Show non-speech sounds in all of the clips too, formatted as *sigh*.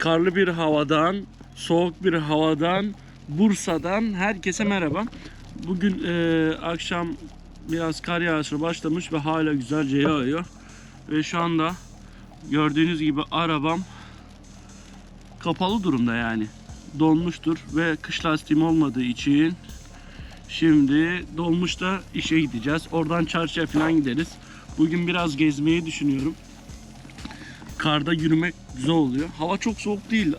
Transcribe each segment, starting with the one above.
karlı bir havadan, soğuk bir havadan, Bursa'dan herkese merhaba. Bugün e, akşam biraz kar yağışı başlamış ve hala güzelce yağıyor. Ve şu anda gördüğünüz gibi arabam kapalı durumda yani. Donmuştur ve kış lastiğim olmadığı için şimdi dolmuşta işe gideceğiz. Oradan çarşıya falan gideriz. Bugün biraz gezmeyi düşünüyorum. Karda yürümek güzel oluyor. Hava çok soğuk değil.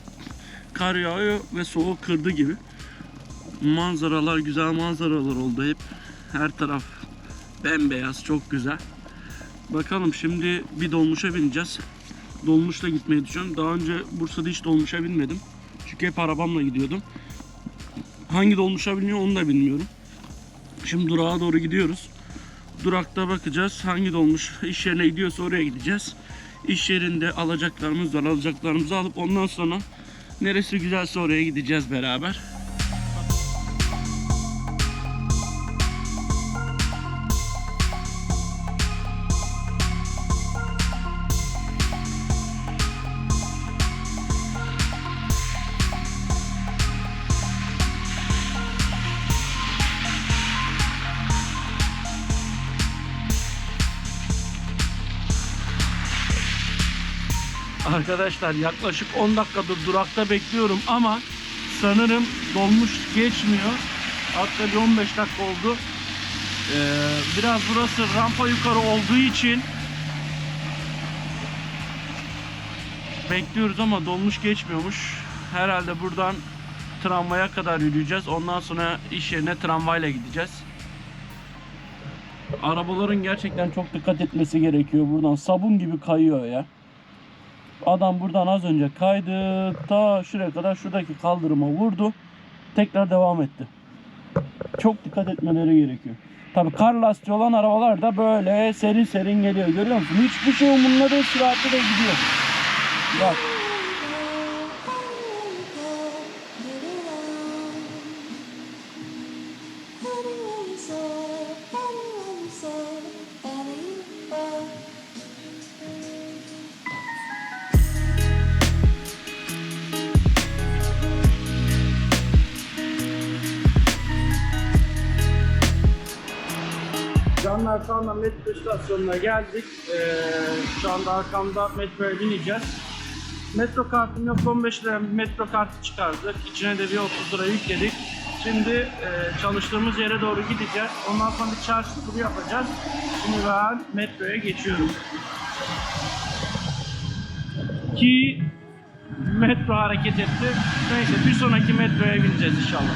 Kar yağıyor ve soğuk kırdı gibi. Manzaralar güzel manzaralar oldu hep. Her taraf bembeyaz çok güzel. Bakalım şimdi bir dolmuşa bineceğiz. Dolmuşla gitmeyi düşünüyorum. Daha önce Bursa'da hiç dolmuşa binmedim. Çünkü hep arabamla gidiyordum. Hangi dolmuşa biniyor onu da bilmiyorum. Şimdi durağa doğru gidiyoruz. Durakta bakacağız hangi dolmuş iş yerine gidiyorsa oraya gideceğiz. İş yerinde alacaklarımız var. Alacaklarımızı alıp ondan sonra neresi güzelse oraya gideceğiz beraber. Arkadaşlar yaklaşık 10 dakikadır durakta bekliyorum ama sanırım dolmuş geçmiyor. Hatta bir 15 dakika oldu. Ee, biraz burası rampa yukarı olduğu için bekliyoruz ama dolmuş geçmiyormuş. Herhalde buradan tramvaya kadar yürüyeceğiz. Ondan sonra iş yerine tramvayla gideceğiz. Arabaların gerçekten çok dikkat etmesi gerekiyor buradan. Sabun gibi kayıyor ya. Adam buradan az önce kaydı. Ta şuraya kadar şuradaki kaldırıma vurdu. Tekrar devam etti. Çok dikkat etmeleri gerekiyor. Tabi kar lastiği olan arabalar da böyle serin serin geliyor. Görüyor musun? Hiçbir şey umurunda değil. Süratle de gidiyor. Bak. Canlar şu anda metro istasyonuna geldik. Ee, şu anda arkamda metroya bineceğiz. Metro kartım yok 15 lira metro kartı çıkardık. İçine de bir 30 lira yükledik. Şimdi e, çalıştığımız yere doğru gideceğiz. Ondan sonra bir çarşı turu yapacağız. Şimdi ben metroya geçiyorum. Ki metro hareket etti. Neyse bir sonraki metroya bineceğiz inşallah.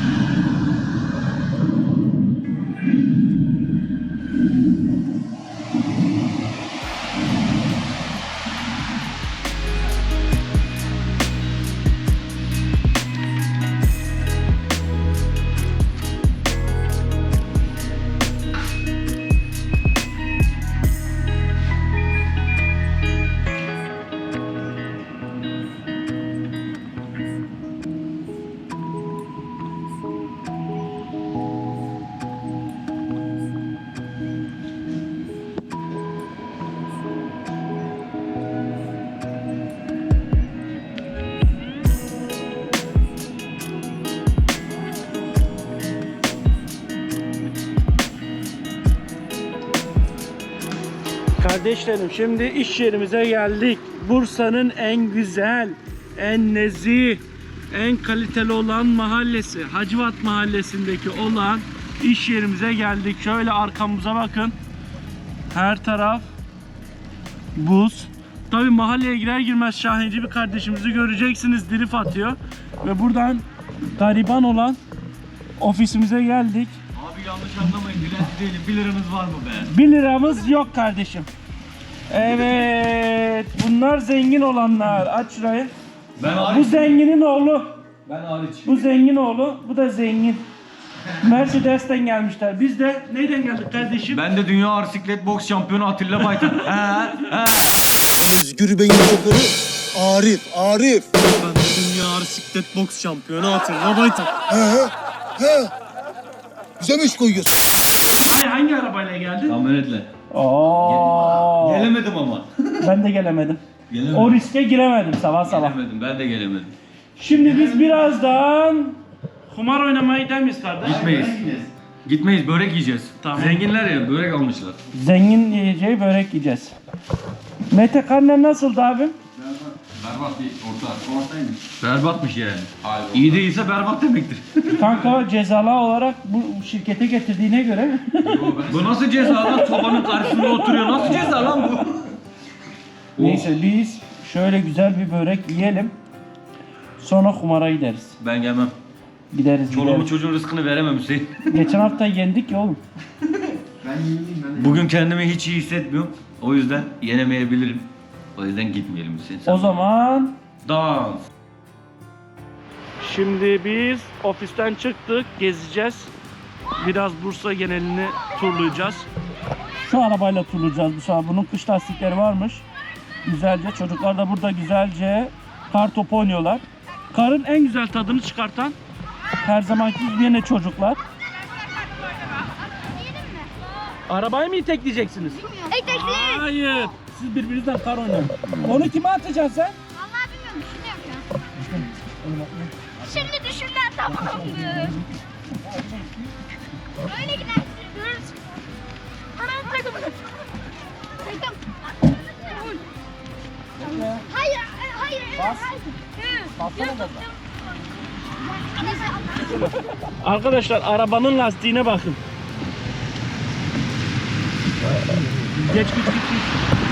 Kardeşlerim şimdi iş yerimize geldik. Bursa'nın en güzel, en nezih, en kaliteli olan mahallesi Hacivat mahallesindeki olan iş yerimize geldik. Şöyle arkamıza bakın. Her taraf buz. Tabi mahalleye girer girmez Şahinci bir kardeşimizi göreceksiniz drift atıyor. Ve buradan gariban olan ofisimize geldik. Abi yanlış anlamayın dilenci değilim. 1 liranız var mı be? 1 liramız yok kardeşim. Evet. Bunlar zengin olanlar. Aç şurayı. Ben Bu hariç. zenginin oğlu. Ben hariç. Bu zengin oğlu. Bu da zengin. Mercedes'ten gelmişler. Biz de neyden geldik kardeşim? Ben de dünya arsiklet boks şampiyonu Atilla Baytar. *laughs* he he. Özgür Bey'in şoförü Arif, Arif. Ben de dünya arsiklet boks şampiyonu Atilla Baytar. He he, he. Bize mi iş koyuyorsun? Ay, hangi arabayla geldin? Kamyonetle. Oo. Gelemedim ama. Ben de gelemedim. Gelemedim. O riske giremedim sabah sabah. Gelemedim. Ben de gelemedim. Şimdi biz birazdan kumar oynamaya gider miyiz kardeş? Gitmeyiz. Gitmeyiz. Börek yiyeceğiz. Tamam. Zenginler ya börek almışlar. Zengin yiyeceği börek yiyeceğiz. Mete karnen nasıldı abim? Berbat bir orta. Ortaymış. Berbatmış yani. Hayır. İyi değilse berbat demektir. *laughs* Kanka cezalı olarak bu şirkete getirdiğine göre *laughs* bu nasıl ceza lan? Sobanın karşısında oturuyor. Nasıl ceza lan bu? *laughs* neyse biz şöyle güzel bir börek yiyelim. Sonra kumara gideriz. Ben gelmem. Gideriz Çoluğumu gideriz. çocuğun rızkını veremem Hüseyin. Geçen hafta yendik ya oğlum. Ben yenileyim ben. Bugün kendimi hiç iyi hissetmiyorum. O yüzden yenemeyebilirim. O yüzden gitmeyelim Hüseyin. Sen O zaman Dans. Şimdi biz ofisten çıktık, gezeceğiz. Biraz Bursa genelini turlayacağız. Şu arabayla turlayacağız bu sefer. Bunun kış lastikleri varmış. Güzelce. Çocuklar da burada güzelce kar topu oynuyorlar. Karın en güzel tadını çıkartan her zamanki gibi yine çocuklar. Arabayı mı itekleyeceksiniz? Hayır. Siz birbirinizden kar oynayın. Onu kime atacaksın sen? Vallahi bilmiyorum düşünüyorum an. Şimdi düşünler tamam mı? Böyle gidersin görürsün. Hemen takım. Takım. Hayır, hayır, evet, Bas. hayır. Hı. Bassana Yok, gaza. yok, yok. Arkadaşlar arabanın lastiğine bakın. Geç geç geç. geç.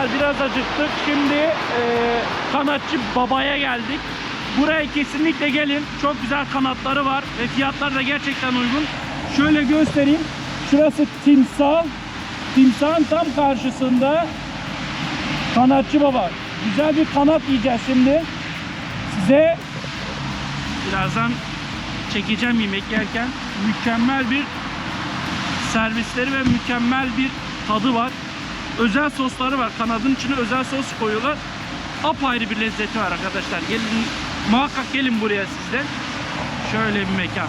Canlar biraz acıktık. Şimdi e, kanatçı babaya geldik. Buraya kesinlikle gelin. Çok güzel kanatları var ve fiyatlar da gerçekten uygun. Şöyle göstereyim. Şurası timsah. Timsahın tam karşısında kanatçı baba. Güzel bir kanat yiyeceğiz şimdi. Size birazdan çekeceğim yemek yerken mükemmel bir servisleri ve mükemmel bir tadı var özel sosları var. Kanadın içine özel sos koyuyorlar. Apayrı bir lezzeti var arkadaşlar. Gelin muhakkak gelin buraya siz de. Şöyle bir mekan.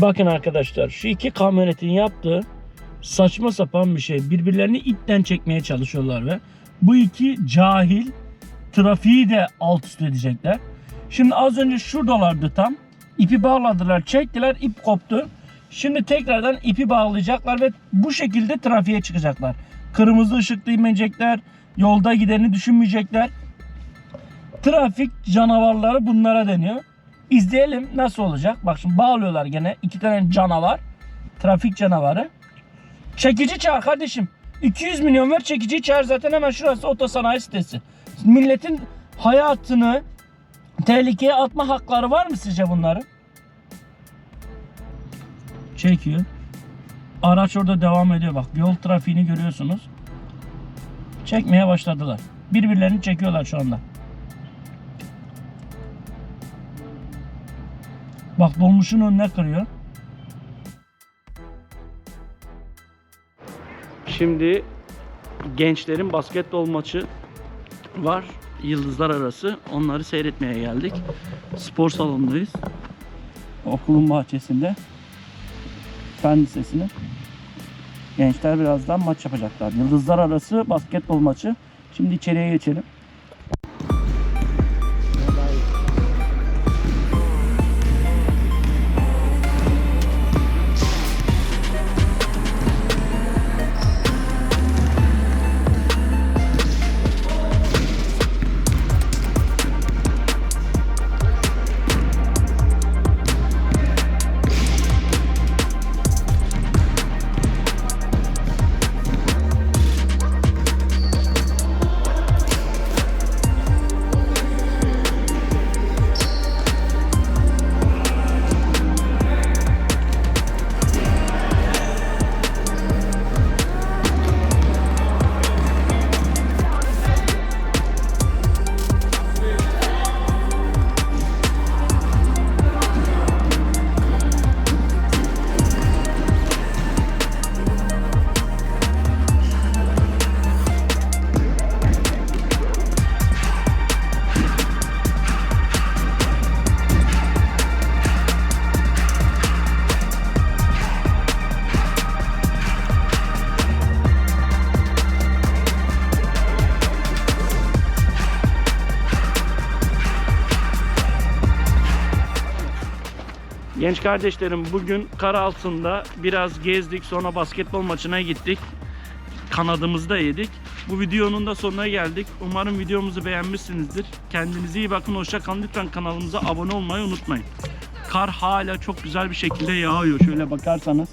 Bakın arkadaşlar şu iki kamyonetin yaptığı saçma sapan bir şey. Birbirlerini ipten çekmeye çalışıyorlar ve bu iki cahil trafiği de alt üst edecekler. Şimdi az önce şuradalardı tam. İpi bağladılar, çektiler, ip koptu. Şimdi tekrardan ipi bağlayacaklar ve bu şekilde trafiğe çıkacaklar. Kırmızı ışıkta inmeyecekler, yolda gideni düşünmeyecekler. Trafik canavarları bunlara deniyor. İzleyelim nasıl olacak. Bak şimdi bağlıyorlar gene iki tane canavar. Trafik canavarı. Çekici çağır kardeşim. 200 milyon ver çekici çağır zaten hemen şurası otosanayi sitesi. Milletin hayatını tehlikeye atma hakları var mı sizce bunların? Çekiyor. Araç orada devam ediyor bak. Yol trafiğini görüyorsunuz. Çekmeye başladılar. Birbirlerini çekiyorlar şu anda. Bak dolmuşun önüne kırıyor. Şimdi gençlerin basketbol maçı var. Yıldızlar arası. Onları seyretmeye geldik. Spor salonundayız. Okulun bahçesinde. Fen Lisesi'nin. Gençler birazdan maç yapacaklar. Yıldızlar arası basketbol maçı. Şimdi içeriye geçelim. Genç kardeşlerim bugün kar altında biraz gezdik sonra basketbol maçına gittik. Kanadımızı da yedik. Bu videonun da sonuna geldik. Umarım videomuzu beğenmişsinizdir. Kendinize iyi bakın. Hoşça kalın. Lütfen kanalımıza abone olmayı unutmayın. Kar hala çok güzel bir şekilde yağıyor. Şöyle bakarsanız